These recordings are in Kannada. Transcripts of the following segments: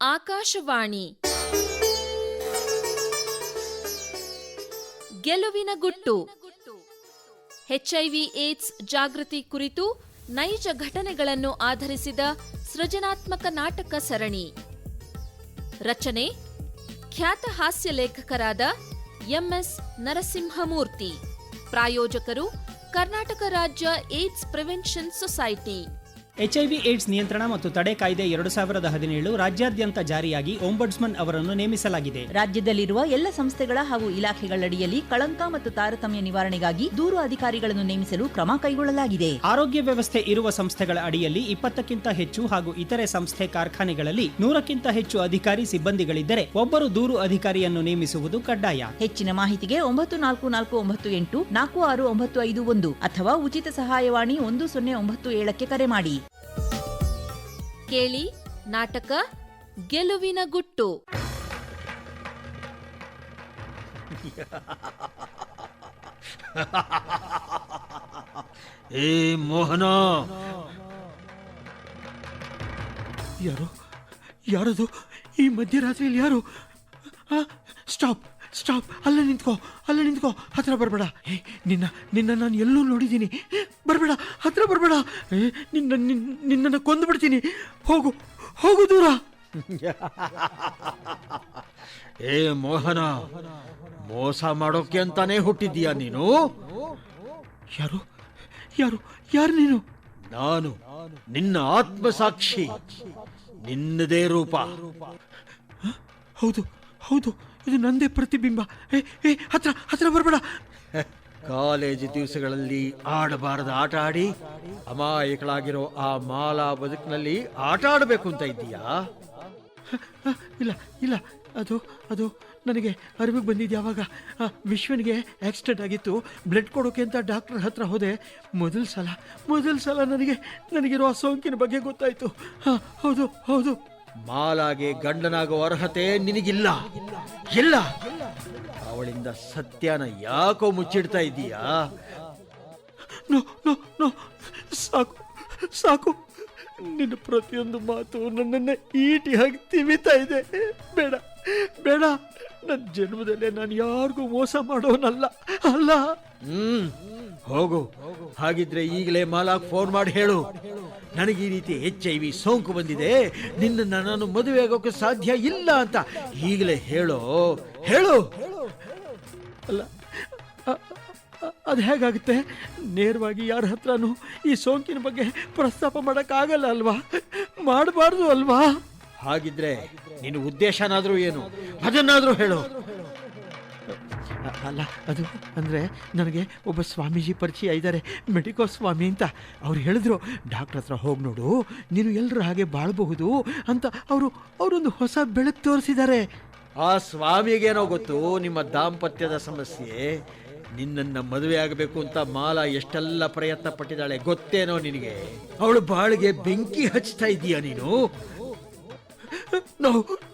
ಆಕಾಶವಾಣಿ. ಗೆಲುವಿನ ಗುಟ್ಟು. ಎಚ್ಐವಿ ಏಡ್ಸ್ ಜಾಗೃತಿ ಕುರಿತು ನೈಜ ಘಟನೆಗಳನ್ನು ಆಧರಿಸಿದ ಸೃಜನಾತ್ಮಕ ನಾಟಕ ಸರಣಿ. ರಚನೆ, ಖ್ಯಾತ ಹಾಸ್ಯ ಲೇಖಕರಾದ ಎಂಎಸ್ ನರಸಿಂಹಮೂರ್ತಿ. ಪ್ರಾಯೋಜಕರು ಕರ್ನಾಟಕ ರಾಜ್ಯ AIDS prevention society. HIV AIDS ನಿಯಂತ್ರಣ ಮತ್ತು ತಡೆ ಕಾಯ್ದೆ ಎರಡು ಸಾವಿರದ ಹದಿನೇಳು ರಾಜ್ಯಾದ್ಯಂತ ಜಾರಿಯಾಗಿ ಓಂಬಡ್ಸ್ಮನ್ ಅವರನ್ನು ನೇಮಿಸಲಾಗಿದೆ. ರಾಜ್ಯದಲ್ಲಿರುವ ಎಲ್ಲ ಸಂಸ್ಥೆಗಳ ಹಾಗೂ ಇಲಾಖೆಗಳಡಿಯಲ್ಲಿ ಕಳಂಕ ಮತ್ತು ತಾರತಮ್ಯ ನಿವಾರಣೆಗಾಗಿ ದೂರು ಅಧಿಕಾರಿಗಳನ್ನು ನೇಮಿಸಲು ಕ್ರಮ ಕೈಗೊಳ್ಳಲಾಗಿದೆ. ಆರೋಗ್ಯ ವ್ಯವಸ್ಥೆ ಇರುವ ಸಂಸ್ಥೆಗಳ ಅಡಿಯಲ್ಲಿ ಇಪ್ಪತ್ತಕ್ಕಿಂತ ಹೆಚ್ಚು ಹಾಗೂ ಇತರೆ ಸಂಸ್ಥೆ ಕಾರ್ಖಾನೆಗಳಲ್ಲಿ ನೂರಕ್ಕಿಂತ ಹೆಚ್ಚು ಅಧಿಕಾರಿ ಸಿಬ್ಬಂದಿಗಳಿದ್ದರೆ ಒಬ್ಬರು ದೂರು ಅಧಿಕಾರಿಯನ್ನು ನೇಮಿಸುವುದು ಕಡ್ಡಾಯ. ಹೆಚ್ಚಿನ ಮಾಹಿತಿಗೆ ಒಂಬತ್ತು ನಾಲ್ಕು ನಾಲ್ಕು ಒಂಬತ್ತು ಎಂಟು ನಾಲ್ಕು ಆರು ಒಂಬತ್ತು ಐದು ಒಂದು ಅಥವಾ ಉಚಿತ ಸಹಾಯವಾಣಿ ಒಂದು ಸೊನ್ನೆ ಒಂಬತ್ತು ಏಳಕ್ಕೆ ಕರೆ ಮಾಡಿ. ಕೇಳಿ ನಾಟಕ ಗೆಲುವಿನ ಗುಟ್ಟು. ಏ ಮೋಹನ! ಯಾರು? ಯಾರದು? ಈ ಮಧ್ಯರಾತ್ರಿಯಲ್ಲಿ ಯಾರು? ಸ್ಟಾಪ್! ಸ್ಟಾಪ್ ಅಲ್ಲೇ ನಿಂತ್ಕೋ. ಅಲ್ಲೇ ನಿಂತ್ಕೋ. ಹತ್ರ ಬರಬೇಡ. ಏ ನಿನ್ನ ನಿನ್ನ ನಾನು ಎಲ್ಲೂ ನೋಡಿದ್ದೀನಿ. ಬರಬೇಡ. ಹತ್ರ ಬರಬೇಡ. ಏ ನಿನ್ನ ನಿನ್ನ- ನಿನ್ನನ್ನು ಕೊಂದು ಬಿಡ್ತೀನಿ. ಹೋಗು. ಹೋಗು ದೂರ. ಏ ಮೋಹನ ಮೋಸ ಮಾಡೋಕೆ ಅಂತಾನೆ ಹುಟ್ಟಿದ್ದೀಯಾ ನೀನು? ಯಾರು? ಯಾರು? ಯಾರು ನೀನು? ನಾನು ನಿನ್ನ ಆತ್ಮಸಾಕ್ಷಿ ನಿನ್ನದೇ ರೂಪ. ಹೌದು ಹೌದು. ಇದು ನಂದೇ ಪ್ರತಿಬಿಂಬ. ಏ ಏ ಹತ್ರ ಹತ್ರ ಬರಬೇಡ. ಕಾಲೇಜು ದಿವಸಗಳಲ್ಲಿ ಆಡಬಾರದ ಆಟ ಆಡಿ ಅಮಾಯಕಳಾಗಿರೋ ಆ ಮಾಲಾ ಬದುಕಿನಲ್ಲಿ ಆಟ ಆಡಬೇಕು ಅಂತ ಇದ್ದೀಯಾ? ಇಲ್ಲ ಇಲ್ಲ. ಅದು ಅದು ನನಗೆ ಅರಿವಿಗೆ ಬಂದಿದ್ದು ಯಾವಾಗ ಆ, ವಿಶ್ವನಿಗೆ ಆಕ್ಸಿಡೆಂಟ್ ಆಗಿತ್ತು. ಬ್ಲಡ್ ಕೊಡೋಕೆ ಅಂತ ಡಾಕ್ಟರ್ ಹತ್ರ ಹೋದೆ. ಮೊದಲ ಸಲ ಮೊದಲ ಸಲ ನನಗೆ ನನಗಿರೋ ಆ ಸೋಂಕಿನ ಬಗ್ಗೆ ಗೊತ್ತಾಯಿತು. ಹಾಂ ಹೌದು ಹೌದು. ಮಾಲಾಗೆ ಗಂಡನಾಗೋ ಅರ್ಹತೆ ನಿನಗಿಲ್ಲ. ಇಲ್ಲ. ಅವಳಿಂದ ಸತ್ಯನ ಯಾಕೋ ಮುಚ್ಚಿಡ್ತಾ ಇದೀಯಾ? ಸಾಕು ಸಾಕು. ನಿನ್ನ ಪ್ರತಿಯೊಂದು ಮಾತು ನನ್ನನ್ನು ಈಟಿ ಹಾಕಿ ತಿವಿತಾ ಇದೆ. ಬೇಡ ಬೇಡ. ನನ್ನ ಜನ್ಮದಲ್ಲೇ ನಾನು ಯಾರಿಗೂ ಮೋಸ ಮಾಡೋನಲ್ಲ ಅಲ್ಲ? ಹ್ಮ್ ಹೋಗು. ಹಾಗಿದ್ರೆ ಈಗಲೇ ಮಾಲಾಗ್ ಫೋನ್ ಮಾಡಿ ಹೇಳು. ನನಗೆ ಈ ರೀತಿ ಎಚ್ ಐ ವಿ ಸೋಂಕು ಬಂದಿದೆ. ನಿನ್ನ ನಾನು ಮದುವೆ ಆಗೋಕೆ ಸಾಧ್ಯ ಇಲ್ಲ ಅಂತ ಈಗಲೇ ಹೇಳು ಹೇಳು. ಅಲ್ಲ ಅದು ಹೇಗಾಗುತ್ತೆ? ನೇರವಾಗಿ ಯಾರ ಹತ್ರನೂ ಈ ಸೋಂಕಿನ ಬಗ್ಗೆ ಪ್ರಸ್ತಾಪ ಮಾಡೋಕ್ಕಾಗಲ್ಲ ಅಲ್ವಾ? ಮಾಡಬಾರ್ದು ಅಲ್ವಾ? ಹಾಗಿದ್ರೆ ನಿನ್ನ ಉದ್ದೇಶನಾದರೂ ಏನು? ಅದನ್ನಾದರೂ ಹೇಳು. ಅಲ್ಲ ಅದು ಅಂದರೆ ನನಗೆ ಒಬ್ಬ ಸ್ವಾಮೀಜಿ ಪರಿಚಯ ಇದ್ದಾರೆ ಮೆಡಿಕೋ ಸ್ವಾಮಿ ಅಂತ. ಅವ್ರು ಹೇಳಿದ್ರು ಡಾಕ್ಟ್ರ್ ಹತ್ರ ಹೋಗಿ ನೋಡು ನೀನು ಎಲ್ಲರೂ ಹಾಗೆ ಬಾಳಬಹುದು ಅಂತ ಅವರು ಅವರೊಂದು ಹೊಸ ಬೆಳಕು ತೋರಿಸಿದ್ದಾರೆ. ಆ ಸ್ವಾಮಿಗೇನೋ ಗೊತ್ತು ನಿಮ್ಮ ದಾಂಪತ್ಯದ ಸಮಸ್ಯೆ. ನಿನ್ನನ್ನ ಮದುವೆ ಆಗಬೇಕು ಅಂತ ಮಾಲಾ ಎಷ್ಟೆಲ್ಲ ಪ್ರಯತ್ನ ಪಟ್ಟಿದ್ದಾಳೆ ಗೊತ್ತೇನೋ ನಿನಗೆ? ಅವಳು ಬಾಳಿಗೆ ಬೆಂಕಿ ಹಚ್ತಾ ಇದೀಯ ನೀನು? No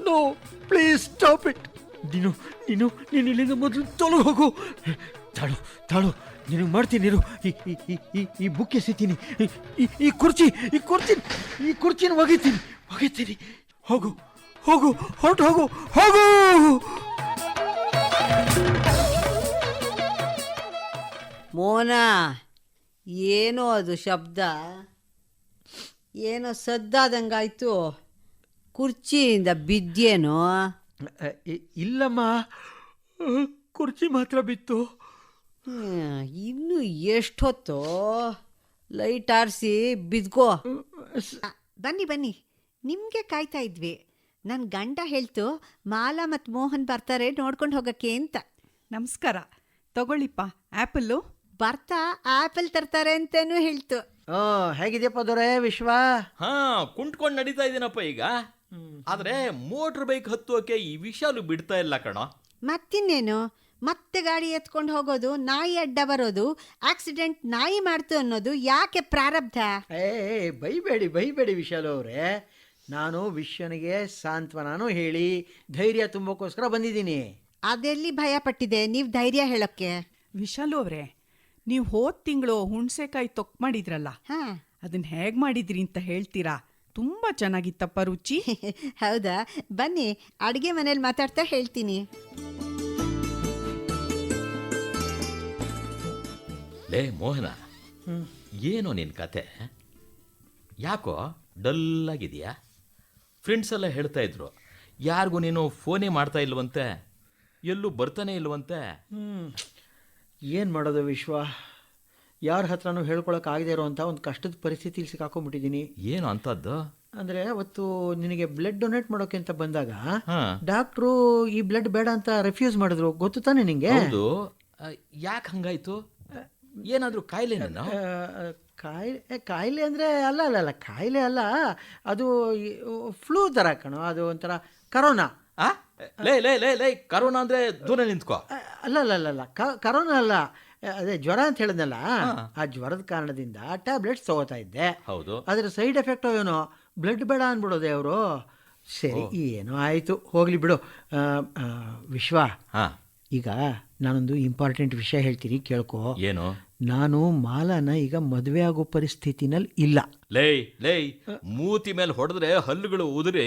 no please stop it ನೀನು ನೀನು ನೀನು ಇಲ್ಲಿಂದ ಮೊದಲು ತೊಳು ಹೋಗು. ತಾಳು ತಾಳು ನಿನಗೆ ಮಾಡ್ತೀನಿ ನೀನು ಈ ಈ ಈ ಈ ಕುರ್ಚಿ ಈ ಕುರ್ಚಿ, ಈ ಕುರ್ಚಿನ ಒಗಿತೀನಿ. ಒಗಿತೀನಿ. ಹೋಗು ಹೋಗು, ಹೊರಟು ಹೋಗು ಹೋಗು. ಮೋನ ಏನೋ ಅದು ಶಬ್ದ ಏನೋ ಸದ್ದಾದಂಗಾಯ್ತು. ಕುರ್ಚಿಯಿಂದ ಬಿದ್ದೇನೋ? ಇಲ್ಲಮ್ಮ ಕುರ್ಚಿ ಮಾತ್ರ ಬಿತ್ತು. ಇನ್ನೂ ಇನ್ನು ಎಷ್ಟೊತ್ತು? ಲೈಟ್ ಆರಿಸಿ ಬಿದ್ಕೋ. ಬನ್ನಿ ಬನ್ನಿ. ನಿಮಗೆ ಕಾಯ್ತಾ ಇದ್ವಿ. ನನ್ನ ಗಂಡ ಹೇಳ್ತು ಮಾಲಾ ಮತ್ತು ಮೋಹನ್ ಬರ್ತಾರೆ ನೋಡ್ಕೊಂಡು ಹೋಗಕ್ಕೆ ಅಂತ. ನಮಸ್ಕಾರ. ತಗೊಳ್ಳಿಪ್ಪ. ಆ್ಯಪಲ್ಲು ಬರ್ತಾ ಆಪಲ್ ತರ್ತಾರೆ ಅಂತಾನು ಹೇಳ್ತು. ಓ ಹೇಗಿದೆಯಪ್ಪ ದೊರೆ ವಿಶ್ವ? ಹಾ ಕುಂಟ್ಕೊಂಡು ನಡೀತಾ ಇದ್ದೀನಪ್ಪ ಈಗ. ಆದ್ರೆ ಮೋಟರ್ ಬೈಕ್ ಹತ್ತೋಕೆ ಈ ವಿಶಾಲು ಬಿಡ್ತಾ ಇಲ್ಲ ಕಣ. ಮತ್ತಿನ್ನೇನು? ಮತ್ತೆ ಗಾಡಿ ಎತ್ಕೊಂಡು ಹೋಗೋದು ನಾಯಿ ಅಡ್ಡ ಬರೋದು ಆಕ್ಸಿಡೆಂಟ್ ನಾಯಿ ಮಾಡ್ತು ಅನ್ನೋದು ಯಾಕೆ ಪ್ರಾರಬ್ಧ? ಏ ಏ, ಬೈಬೇಡಿ ಬೈಬೇಡಿ ವಿಶಾಲು ಅವರೇ. ನಾನು ವಿಶ್ವನಿಗೆ ಸಾಂತ್ವನಾನು ಹೇಳಿ ಧೈರ್ಯ ತುಂಬೋಕ್ಕೋಸ್ಕರ ಬಂದಿದ್ದೀನಿ. ಅದೆಲ್ಲಿ ಭಯ ಪಟ್ಟಿದೆ ನೀವು ಧೈರ್ಯ ಹೇಳೋಕ್ಕೆ. ವಿಶಾಲು ಅವರೇ ನೀವು ಹೋದ ತಿಂಗಳು ಹುಣ್ಸೆಕಾಯಿ ತೊಕ್ ಮಾಡಿದ್ರಲ್ಲ? ಹಾ. ಅದನ್ನ ಹೇಗ್ ಮಾಡಿದ್ರಿ ಅಂತ ಹೇಳ್ತೀರಾ? ತುಂಬಾ ಚೆನ್ನಾಗಿತ್ತಪ್ಪ ರುಚಿ. ಹೌದಾ? ಬನ್ನಿ ಅಡುಗೆ ಮನೇಲಿ ಮಾತಾಡ್ತಾ ಹೇಳ್ತೀನಿ. ಲೇ ಮೋಹನ. ಏನೋ ನಿನ್ನ ಕತೆ? ಯಾಕೋ ಡಲ್ಲಾಗಿದೆಯಾ ಫ್ರೆಂಡ್ಸ್ ಎಲ್ಲ ಹೇಳ್ತಾ ಇದ್ರು. ಯಾರಿಗೂ ನೀನು ಫೋನೇ ಮಾಡ್ತಾ ಇಲ್ವಂತೆ? ಎಲ್ಲೂ ಬರ್ತಾನೆ ಇಲ್ವಂತೆ? ಏನು ಮಾಡೋದು ವಿಶ್ವ? ಯಾರ ಹತ್ರನೂ ಹೇಳ್ಕೊಳಕ್ಕಾಗದೇ ಇರೋವಂಥ ಒಂದು ಕಷ್ಟದ ಪರಿಸ್ಥಿತಿಲಿ ಸಿಕ್ಕಾಕೊಂಡ್ಬಿಟ್ಟಿದ್ದೀನಿ ಏನು ಅಂಥದ್ದು? ಅಂದರೆ ಅವತ್ತು ನಿನಗೆ ಬ್ಲಡ್ ಡೊನೇಟ್ ಮಾಡೋಕೆ ಅಂತ ಬಂದಾಗ ಡಾಕ್ಟ್ರು ಈ ಬ್ಲಡ್ ಬೇಡ ಅಂತ ರೆಫ್ಯೂಸ್ ಮಾಡಿದ್ರು. ಗೊತ್ತು ತಾನೆ ನಿಂಗೆ? ಯಾಕೆ ಹಂಗಾಯ್ತು? ಏನಾದರೂ ಕಾಯಿಲೆ ಕಾಯಿಲೆ ಕಾಯಿಲೆ ಅಂದರೆ ಅಲ್ಲ ಅಲ್ಲ ಅಲ್ಲ ಕಾಯಿಲೆ ಅಲ್ಲ ಅದು ಫ್ಲೂ ಥರ ಕಣೋ ಅದು ಒಂಥರ ಕರೋನಾ? ಲೇ ಲೇ ಲೇ ಲೇ ಕರೋನಾ ಅಂದರೆ ದೂರ ನಿಂತ್ಕೋ. ಅಲ್ಲ ಅಲ್ಲ ಅಲ್ಲ ಅಲ್ಲ ಕರೋನಾ ಅಲ್ಲ. ಅದೇ ಜ್ವರ ಅಂತ ಹೇಳಿದ್ನಲ್ಲ? ಆ ಜ್ವರದ ಕಾರಣದಿಂದ ಟ್ಯಾಬ್ಲೆಟ್ಸ್ ತಗೋತಾ ಇದ್ದೆ. ಹೌದು. ಅದರ ಸೈಡ್ ಎಫೆಕ್ಟ್ ಏನೋ ಬ್ಲಡ್ ಬೇಡ ಅಂದ್ಬಿಡೋದೆ ಅವರು. ಸರಿ ಏನೋ ಆಯಿತು. ಹೋಗ್ಲಿ ಬಿಡು. ವಿಶ್ವ ಹಾ. ಈಗ ನಾನೊಂದು ಇಂಪಾರ್ಟೆಂಟ್ ವಿಷಯ ಹೇಳ್ತೀನಿ ಕೇಳ್ಕೊ. ಏನು? ನಾನು ಮಾಲನ ಈಗ ಮದುವೆ ಆಗೋ ಪರಿಸ್ಥಿತಿನಲ್ಲಿ ಇಲ್ಲ. ಲೇ ಲೇ ಮೂತಿ ಮೇಲೆ ಹೊಡೆದ್ರೆ ಹಲ್ಲುಗಳು ಉದುರಿ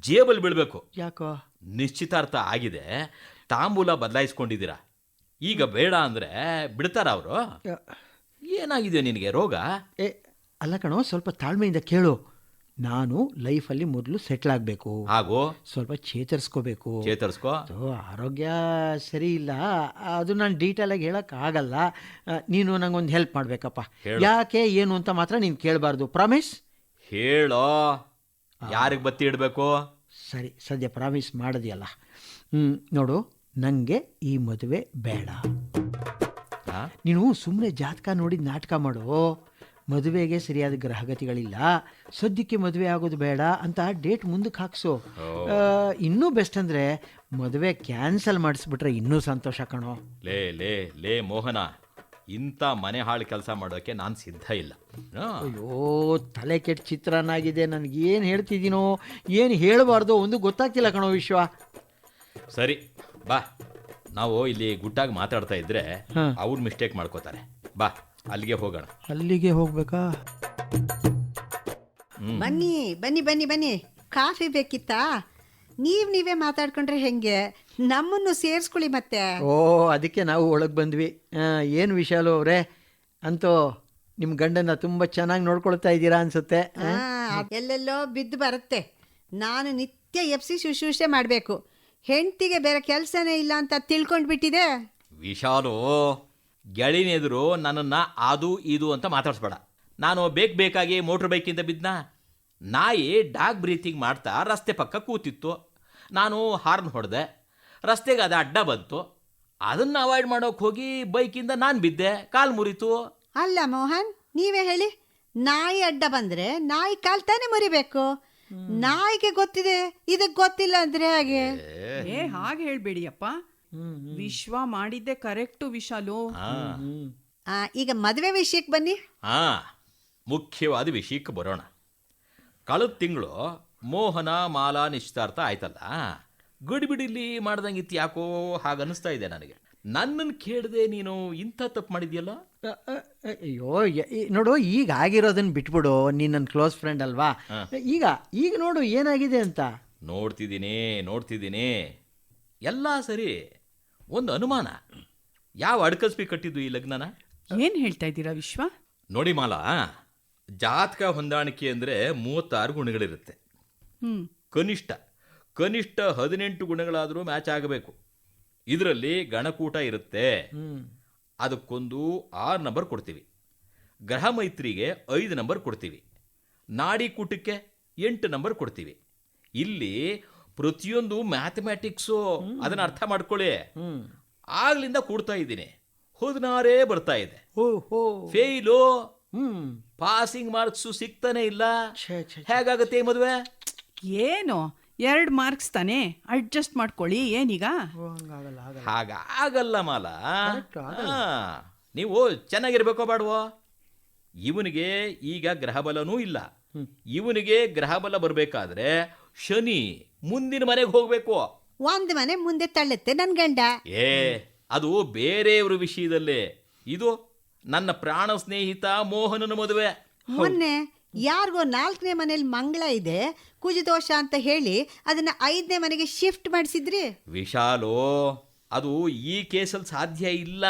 ಜೇಬಲ್ ಬೀಳ್ಬೇಕು. ಯಾಕೋ? ನಿಶ್ಚಿತಾರ್ಥ ಆಗಿದೆ. ತಾಂಬೂಲ ಬದಲಾಯಿಸ್ಕೊಂಡಿದ್ದೀರಾ? ಈಗ ಬೇಡ ಅಂದ್ರೆ ಬಿಡ್ತಾರ ಅವರು? ಏನಾಗಿದೆ ನಿನಗೆ ರೋಗ? ಏ ಅಲ್ಲ ಕಣೋ ಸ್ವಲ್ಪ ತಾಳ್ಮೆಯಿಂದ ಕೇಳು. ನಾನು ಲೈಫಲ್ಲಿ ಮೊದಲು ಸೆಟ್ಲ್ ಆಗಬೇಕು. ಹಾಗೂ? ಸ್ವಲ್ಪ ಚೇತರಿಸ್ಕೋಬೇಕು. ಚೇತರಿಸ್ಕೋ? ಆರೋಗ್ಯ ಸರಿ ಇಲ್ಲ. ಅದು ನಾನು ಡೀಟೇಲಾಗಿ ಹೇಳಕ್ ಆಗಲ್ಲ. ನೀನು ನಂಗೊಂದು ಹೆಲ್ಪ್ ಮಾಡಬೇಕಪ್ಪ. ಯಾಕೆ ಏನು ಅಂತ ಮಾತ್ರ ನೀನು ಕೇಳಬಾರ್ದು. ಪ್ರಾಮಿಸ್ ಹೇಳೋ? ಯಾರಿಗೆ ಬತ್ತಿ ಇಡಬೇಕು? ಸರಿ ಸದ್ಯ ಪ್ರಾಮಿಸ್ ಮಾಡಿದೆಯಲ್ಲ. ಹ್ಞೂ ನೋಡು ನನಗೆ ಈ ಮದುವೆ ಬೇಡ. ನೀನು ಸುಮ್ಮನೆ ಜಾತಕ ನೋಡಿ ನಾಟಕ ಮಾಡು. ಮದುವೆಗೆ ಸರಿಯಾದ ಗ್ರಹಗತಿಗಳಿಲ್ಲ. ಸದ್ಯಕ್ಕೆ ಮದುವೆ ಆಗೋದು ಬೇಡ ಅಂತ ಡೇಟ್ ಮುಂದಕ್ಕೆ ಹಾಕ್ಸು. ಇನ್ನೂ ಬೆಸ್ಟ್ ಅಂದರೆ ಮದುವೆ ಕ್ಯಾನ್ಸಲ್ ಮಾಡಿಸ್ಬಿಟ್ರೆ ಇನ್ನೂ ಸಂತೋಷ ಕಣೋ. ಲೇ ಲೇ ಲೇ ಮೋಹನ ಇಂಥ ಮನೆ ಹಾಳು ಕೆಲಸ ಮಾಡೋಕೆ ನಾನು ಸಿದ್ಧ ಇಲ್ಲ. ಅಯ್ಯೋ ತಲೆ ಕೆಟ್ಟ ಚಿತ್ರನಾಗಿದೆ ನನಗೇನು ಏನು ಹೇಳ್ತಿದ್ದೀನೋ? ಏನು ಹೇಳಬಾರ್ದು ಒಂದು ಗೊತ್ತಾಗ್ತಿಲ್ಲ ಕಣೋ ವಿಶ್ವ. ಸರಿ ಬಾ. ನಾವು ಇಲ್ಲಿ ಗುಟ್ಟಾಗಿ ಮಾತಾಡ್ತಾ ಇದ್ರೆ ಹಾ. ಅವ್ರು ಮಿಸ್ಟೇಕ್ ಮಾಡ್ಕೋತಾರೆ. ಬಾ ಅಲ್ಲಿಗೆ ಹೋಗೋಣ. ಅಲ್ಲಿಗೆ ಹೋಗ್ಬೇಕಾ? ಬನ್ನಿ ಬನ್ನಿ ಬನ್ನಿ ಬನ್ನಿ. ಕಾಫಿ ಬೇಕಿತ್ತಾ? ನೀವು ನೀವೇ ಮಾತಾಡ್ಕೊಂಡ್ರೆ ಹೆಂಗೆ? ನಮ್ಮನ್ನು ಸೇರಿಸ್ಕೊಳ್ಳಿ ಮತ್ತೆ. ಓ ಅದಕ್ಕೆ ನಾವು ಒಳಗೆ ಬಂದ್ವಿ. ಏನು ವಿಶಾಲು ಅವರೇ? ಅಂತೂ ನಿಮ್ಮ ಗಂಡನ ತುಂಬ ಚೆನ್ನಾಗಿ ನೋಡ್ಕೊಳ್ತಾ ಇದ್ದೀರಾ ಅನ್ಸುತ್ತೆ ಆ, ಎಲ್ಲೆಲ್ಲೋ ಬಿದ್ದು ಬರುತ್ತೆ. ನಾನು ನಿತ್ಯ ಎಫ್ಸಿ ಶುಶ್ರೂಷೆ ಮಾಡಬೇಕು. ಹೆಂಡ್ತಿಗೆ ಬೇರೆ ಕೆಲಸನೇ ಇಲ್ಲ ಅಂತ ತಿಳ್ಕೊಂಡ್ಬಿಟ್ಟಿದೆ? ವಿಶಾಲು ಗೆಳಿನೆದುರು ನನ್ನನ್ನು ಅದು ಇದು ಅಂತ ಮಾತಾಡಿಸ್ಬೇಡ. ನಾನು ಬೇಕು ಬೇಕಾಗಿ ಮೋಟ್ರ್ ಬೈಕಿಂದ ಬಿದ್ನ ನಾಯಿ ಡಾಗ್ ಬ್ರೀತಿಂಗ್ ಮಾಡ್ತಾ ರಸ್ತೆ ಪಕ್ಕ ಕೂತಿತ್ತು. ನಾನು ಹಾರ್ನ್ ಹೊಡೆದೆ. ರಸ್ತೆಗೆ ಅದು ಅಡ್ಡ ಬಂತು. ಅದನ್ನು ಅವಾಯ್ಡ್ ಮಾಡೋಕೆ ಹೋಗಿ ಬೈಕಿಂದ ನಾನು ಬಿದ್ದೆ. ಕಾಲು ಮುರಿತು. ಅಲ್ಲ ಮೋಹನ್ ನೀವೇ ಹೇಳಿ. ನಾಯಿ ಅಡ್ಡ ಬಂದ್ರೆ ನಾಯಿ ಕಾಲ್ ತಾನೇ ಮುರಿಬೇಕು. ನಾಯಿಗೆ ಗೊತ್ತಿದೆ? ಇದಕ್ ಗೊತ್ತಿಲ್ಲ ಅಂದ್ರೆ ಹಾಗೆ? ಏ ಹಾಗೆ ಹೇಳ್ಬೇಡಿಯಪ್ಪ. ವಿಶ್ವ ಮಾಡಿದ್ದೆ ಕರೆಕ್ಟ್ ವಿಶಾಲು. ಹಾಂ ಆ, ಈಗ ಮದುವೆ ವಿಷಯಕ್ಕೆ ಬನ್ನಿ. ಹಾ ಮುಖ್ಯವಾದ ವಿಷಯಕ್ಕೆ ಬರೋಣ. ಕಳೆದ ತಿಂಗಳು ಮೋಹನ ಮಾಲಾ ನಿಶ್ಚಿತಾರ್ಥ ಆಯ್ತಲ್ಲ? ಗಡಿಬಿಡಿಲಿ ಮಾಡ್ದಂಗಿತ್ತು ಯಾಕೋ ಹಾಗನ್ನಿಸ್ತಾ ಇದೆ ನನಗೆ. ನನ್ನನ್ನು ಕೇಳದೆ ನೀನು ಇಂಥ ತಪ್ಪು ಮಾಡಿದ್ಯಲ್ಲ? ಅಯ್ಯೋ ನೋಡು ಈಗ ಆಗಿರೋದನ್ನ ಬಿಟ್ಬಿಡು ನೀನು ನನ್ನ ಕ್ಲೋಸ್ ಫ್ರೆಂಡ್ ಅಲ್ವಾ? ಈಗ ಈಗ ನೋಡು ಏನಾಗಿದೆ ಅಂತ. ನೋಡ್ತಿದ್ದೀನಿ ನೋಡ್ತಿದ್ದೀನಿ. ಎಲ್ಲ ಸರಿ. ಒಂದು ಅನುಮಾನ. ಯಾವ ಅಡ್ಕಲ್ಸ್ಬಿ ಕಟ್ಟಿದ್ದು ಈ ಲಗ್ನನ? ಏನ್ ಹೇಳ್ತಾ ಇದ್ದೀರಾ ವಿಶ್ವ? ನೋಡಿ ಮಾಲಾ ಜಾತಕ ಹೊಂದಾಣಿಕೆ ಅಂದರೆ ಮೂವತ್ತಾರು ಗುಣಗಳಿರುತ್ತೆ. ಕನಿಷ್ಠ ಕನಿಷ್ಠ ಹದಿನೆಂಟು ಗುಣಗಳಾದರೂ ಮ್ಯಾಚ್ ಆಗಬೇಕು. ಇದರಲ್ಲಿ ಗಣಕೂಟ ಇರುತ್ತೆ. ಅದಕ್ಕೊಂದು ಆರು ನಂಬರ್ ಕೊಡ್ತೀವಿ. ಗ್ರಹ ಮೈತ್ರಿಗೆ ಐದು ನಂಬರ್ ಕೊಡ್ತೀವಿ. ನಾಡಿ ಕೂಟಕ್ಕೆ ಎಂಟು ನಂಬರ್ ಕೊಡ್ತೀವಿ. ಇಲ್ಲಿ ಪ್ರತಿಯೊಂದು ಮ್ಯಾಥಮೆಟಿಕ್ಸು ಅದನ್ನ ಅರ್ಥ ಮಾಡ್ಕೊಳ್ಳಿ. ಆಗ್ಲಿಂದ ಕೂಡ್ತಾ ಇದ್ದೀನಿ. ಹದಿನಾರೇ ಬರ್ತಾ ಇದೆ. ಫೇಲು ಹ್ಮ್. ಪಾಸಿಂಗ್ ಮಾರ್ಕ್ಸು ಸಿಗ್ತಾನೆ ಇಲ್ಲ. ಹೇಗಾಗತ್ತೆ ಮದುವೆ? ಏನು? ಎರಡು ಮಾರ್ಕ್ಸ್ ತಾನೇ? ಅಡ್ಜಸ್ಟ್ ಮಾಡ್ಕೊಳ್ಳಿ ಏನೀಗ? ಹಾಗಾಗಲ್ಲ ಆಗಲ್ಲ ಹಾಗ ಆಗಲ್ಲ ಮಾಲ. ಹಾ, ನೀವು ಚೆನ್ನಾಗಿರ್ಬೇಕೋ ಬಾಡ್ವೋ? ಇವನಿಗೆ ಈಗ ಗ್ರಹಬಲನೂ ಇಲ್ಲ. ಇವನಿಗೆ ಗ್ರಹಬಲ ಬರಬೇಕಾದ್ರೆ ಶನಿ ಮುಂದಿನ ಮನೆಗೆ ಹೋಗ್ಬೇಕು. ಒಂದ್ ಮನೆ ಮುಂದೆ ತಳ್ಳುತ್ತೆ ನನ್ ಗಂಡ. ಏ ಅದು ಬೇರೆಯವ್ರ ವಿಷಯದಲ್ಲಿ. ಇದು ನನ್ನ ಪ್ರಾಣ ಸ್ನೇಹಿತ ಮೋಹನನ ಮದುವೆ. ಮೊನ್ನೆ ಯಾರಿಗೋ ನಾಲ್ಕನೇ ಮನೇಲಿ ಮಂಗಳ ಇದೆ ಕುಜದೋಷ ಅಂತ ಹೇಳಿ ಅದನ್ನ ಐದನೇ ಮನೆಗೆ ಶಿಫ್ಟ್ ಮಾಡಿಸಿದ್ರಿ? ವಿಶಾಲೋ ಅದು ಈ ಕೇಸಲ್ಲಿ ಸಾಧ್ಯ ಇಲ್ಲ.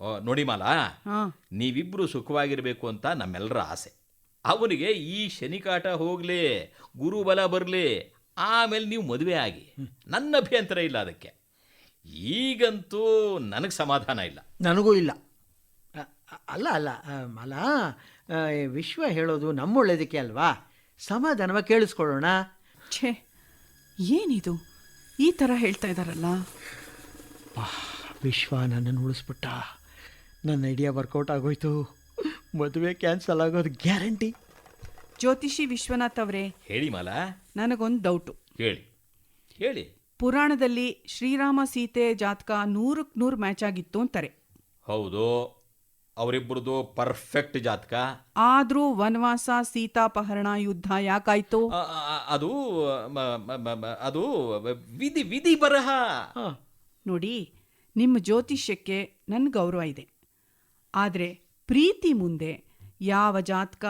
ಓ, ನೋಡಿ ಮಾಲಾ ಹಾ. ನೀವಿಬ್ರು ಸುಖವಾಗಿರ್ಬೇಕು ಅಂತ ನಮ್ಮೆಲ್ಲರ ಆಸೆ. ಅವನಿಗೆ ಈ ಶನಿಕಾಟ ಹೋಗ್ಲಿ ಗುರುಬಲ ಬರಲಿ ಆಮೇಲೆ ನೀವು ಮದುವೆ ಆಗಿ. ನನ್ನ ಅಭ್ಯಂತರ ಇಲ್ಲ ಅದಕ್ಕೆ. ಈಗಂತೂ ನನಗೆ ಸಮಾಧಾನ ಇಲ್ಲ. ನನಗೂ ಇಲ್ಲ. ಅ- ಅ- ಅಲ್ಲ ಅಲ್ಲ ಆ, ಮಲ ವಿಶ್ವ ಹೇಳೋದು ನಮ್ಮೊಳ್ಳೇದಕ್ಕೆ ಅಲ್ವಾ? ಸಮಾಧಾನವ ಕೇಳಿಸ್ಕೊಳ್ಳೋಣ. ಛೇ ಏನಿದು? ಈ ಥರ ಹೇಳ್ತಾ ಇದ್ದಾರಲ್ಲ ವಿಶ್ವ ನನ್ನನ್ನು ಉಳಿಸ್ಬಿಟ್ಟ. ನನ್ನ ಐಡಿಯಾ ವರ್ಕೌಟ್ ಆಗೋಯ್ತು. ಮದುವೆ ಕ್ಯಾನ್ಸಲ್ ಆಗೋದು ಗ್ಯಾರಂಟಿ ಜ್ಯೋತಿಷಿ ವಿಶ್ವನಾಥ್ ಅವರೇ ಹೇಳಿ ಮಾಲಾ. ನನಗೊಂದು ಡೌಟು ಹೇಳಿ. ಹೇಳಿ. ಪುರಾಣದಲ್ಲಿ ಶ್ರೀರಾಮ ಸೀತೆ ಜಾತಕ ನೂರಕ್ಕೆ ನೂರು ಮ್ಯಾಚ್ ಆಗಿತ್ತು ಅಂತಾರೆ. ಹೌದು. ಅವರಿಬ್ಬರದು ಪರ್ಫೆಕ್ಟ್ ಜಾತಕ. ಆದ್ರೂ ವನವಾಸ ಸೀತಾಪಹರಣ ಯುದ್ಧ ಯಾಕಾಯ್ತು? ಅದು ಮ- ಮ- ಮ- ಮ- ಅದು ವಿಧಿ ವಿಧಿ ಬರಹ. ನೋಡಿ ನಿಮ್ಮ ಜ್ಯೋತಿಷ್ಯಕ್ಕೆ ನನ್ನ ಗೌರವ ಇದೆ. ಆದರೆ ಪ್ರೀತಿ ಮುಂದೆ ಯಾವ ಜಾತಕ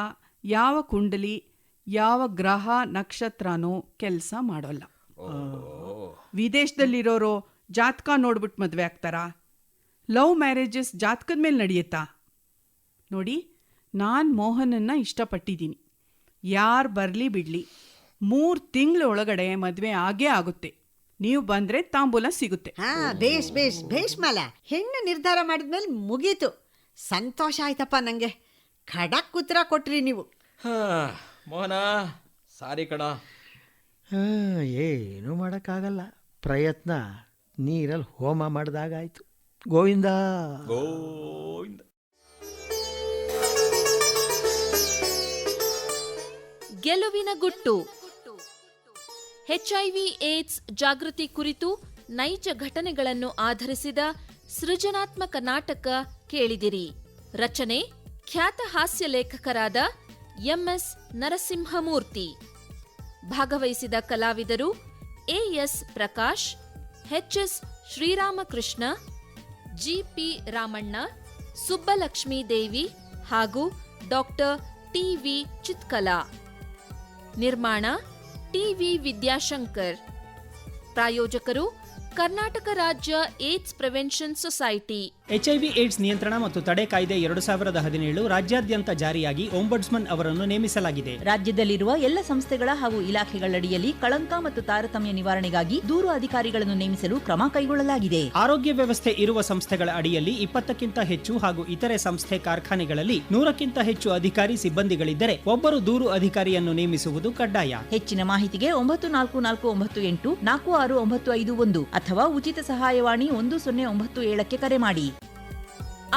ಯಾವ ಕುಂಡಲಿ ಯಾವ ಗ್ರಹ ನಕ್ಷತ್ರನೂ ಕೆಲಸ ಮಾಡೋಲ್ಲ. ವಿದೇಶದಲ್ಲಿರೋರು ಜಾತಕ ನೋಡ್ಬಿಟ್ಟು ಮದುವೆ ಆಗ್ತಾರಾ? ಲವ್ ಮ್ಯಾರೇಜಸ್ ಜಾತಕದ ಮೇಲೆ ನಡೆಯುತ್ತಾ? ನೋಡಿ ನಾನು ಮೋಹನನ್ನು ಇಷ್ಟಪಟ್ಟಿದ್ದೀನಿ. ಯಾರು ಬರಲಿ ಬಿಡಲಿ ಮೂರು ತಿಂಗಳ ಒಳಗಡೆ ಮದುವೆ ಆಗೇ ಆಗುತ್ತೆ. ನೀವು ಬಂದ್ರೆ ತಾಂಬೂಲ ಸಿಗುತ್ತೆ. ಹಾ ಬೇಷ್ ಬೇಷ್ ಬೇಷ್ ಮಾಲ. ಹೆಣ್ಣು ನಿರ್ಧಾರ ಮಾಡಿದ್ಮೇಲೆ ಮುಗೀತು. ಸಂತೋಷ ಆಯ್ತಪ್ಪ ನಂಗೆ. ಖಡಕ್ ಉತ್ತರ ಕೊಟ್ರಿ ನೀವು. ಹಾ, ಮೋಹನ ಸಾರಿ ಕಣ. ಏನು ಏನೂ ಮಾಡೋಕ್ಕಾಗಲ್ಲ. ಪ್ರಯತ್ನ ನೀರಲ್ಲಿ ಹೋಮ ಮಾಡಿದಾಗಾಯ್ತು. ಗೋವಿಂದ. ಗೋವಿಂದ. ಗೆಲುವಿನ ಗುಟ್ಟು. ಎಚ್ಐವಿ ಏಡ್ಸ್ ಜಾಗೃತಿ ಕುರಿತು ನೈಜ ಘಟನೆಗಳನ್ನು ಆಧರಿಸಿದ ಸೃಜನಾತ್ಮಕ ನಾಟಕ ಕೇಳಿದಿರಿ. ರಚನೆ ಖ್ಯಾತ ಹಾಸ್ಯ ಲೇಖಕರಾದ ಎಂಎಸ್ ನರಸಿಂಹಮೂರ್ತಿ. ಭಾಗವಹಿಸಿದ ಕಲಾವಿದರು A S Prakash H S Sriramakrishna G P Ramanna Subbalakshmi Devi ಹಾಗೂ ಡಾಕ್ಟರ್ ಟಿವಿ ಚಿತ್ಕಲಾ. ನಿರ್ಮಾಣ ಟಿವಿ ವಿದ್ಯಾಶಂಕರ್. ಪ್ರಾಯೋಜಕರು ಕರ್ನಾಟಕ ರಾಜ್ಯ AIDS prevention society. HIV AIDS ನಿಯಂತ್ರಣ ಮತ್ತು ತಡೆ ಕಾಯ್ದೆ ಎರಡು ಸಾವಿರದ ಹದಿನೇಳು ರಾಜ್ಯಾದ್ಯಂತ ಜಾರಿಯಾಗಿ ಓಂಬಡ್ಸ್ಮನ್ ಅವರನ್ನು ನೇಮಿಸಲಾಗಿದೆ. ರಾಜ್ಯದಲ್ಲಿರುವ ಎಲ್ಲ ಸಂಸ್ಥೆಗಳ ಹಾಗೂ ಇಲಾಖೆಗಳಡಿಯಲ್ಲಿ ಕಳಂಕ ಮತ್ತು ತಾರತಮ್ಯ ನಿವಾರಣೆಗಾಗಿ ದೂರು ಅಧಿಕಾರಿಗಳನ್ನು ನೇಮಿಸಲು ಕ್ರಮ ಕೈಗೊಳ್ಳಲಾಗಿದೆ. ಆರೋಗ್ಯ ವ್ಯವಸ್ಥೆ ಇರುವ ಸಂಸ್ಥೆಗಳ ಅಡಿಯಲ್ಲಿ ಇಪ್ಪತ್ತಕ್ಕಿಂತ ಹೆಚ್ಚು ಹಾಗೂ ಇತರೆ ಸಂಸ್ಥೆ ಕಾರ್ಖಾನೆಗಳಲ್ಲಿ ನೂರಕ್ಕಿಂತ ಹೆಚ್ಚು ಅಧಿಕಾರಿ ಸಿಬ್ಬಂದಿಗಳಿದ್ದರೆ ಒಬ್ಬರು ದೂರು ಅಧಿಕಾರಿಯನ್ನು ನೇಮಿಸುವುದು ಕಡ್ಡಾಯ. ಹೆಚ್ಚಿನ ಮಾಹಿತಿಗೆ ಒಂಬತ್ತು ನಾಲ್ಕು ನಾಲ್ಕು ಒಂಬತ್ತು ಎಂಟು ನಾಲ್ಕು ಆರು ಒಂಬತ್ತು ಐದು ಒಂದು ಅಥವಾ ಉಚಿತ ಸಹಾಯವಾಣಿ ಒಂದು ಸೊನ್ನೆ ಒಂಬತ್ತು ಏಳಕ್ಕೆ ಕರೆ ಮಾಡಿ.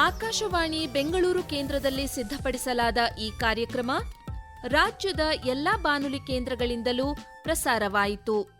ಆಕಾಶವಾಣಿ ಬೆಂಗಳೂರು ಕೇಂದ್ರದಲ್ಲಿ ಸಿದ್ಧಪಡಿಸಲಾದ ಈ ಕಾರ್ಯಕ್ರಮ ರಾಜ್ಯದ ಎಲ್ಲಾ ಬಾನುಲಿ ಕೇಂದ್ರಗಳಿಂದಲೂ ಪ್ರಸಾರವಾಯಿತು.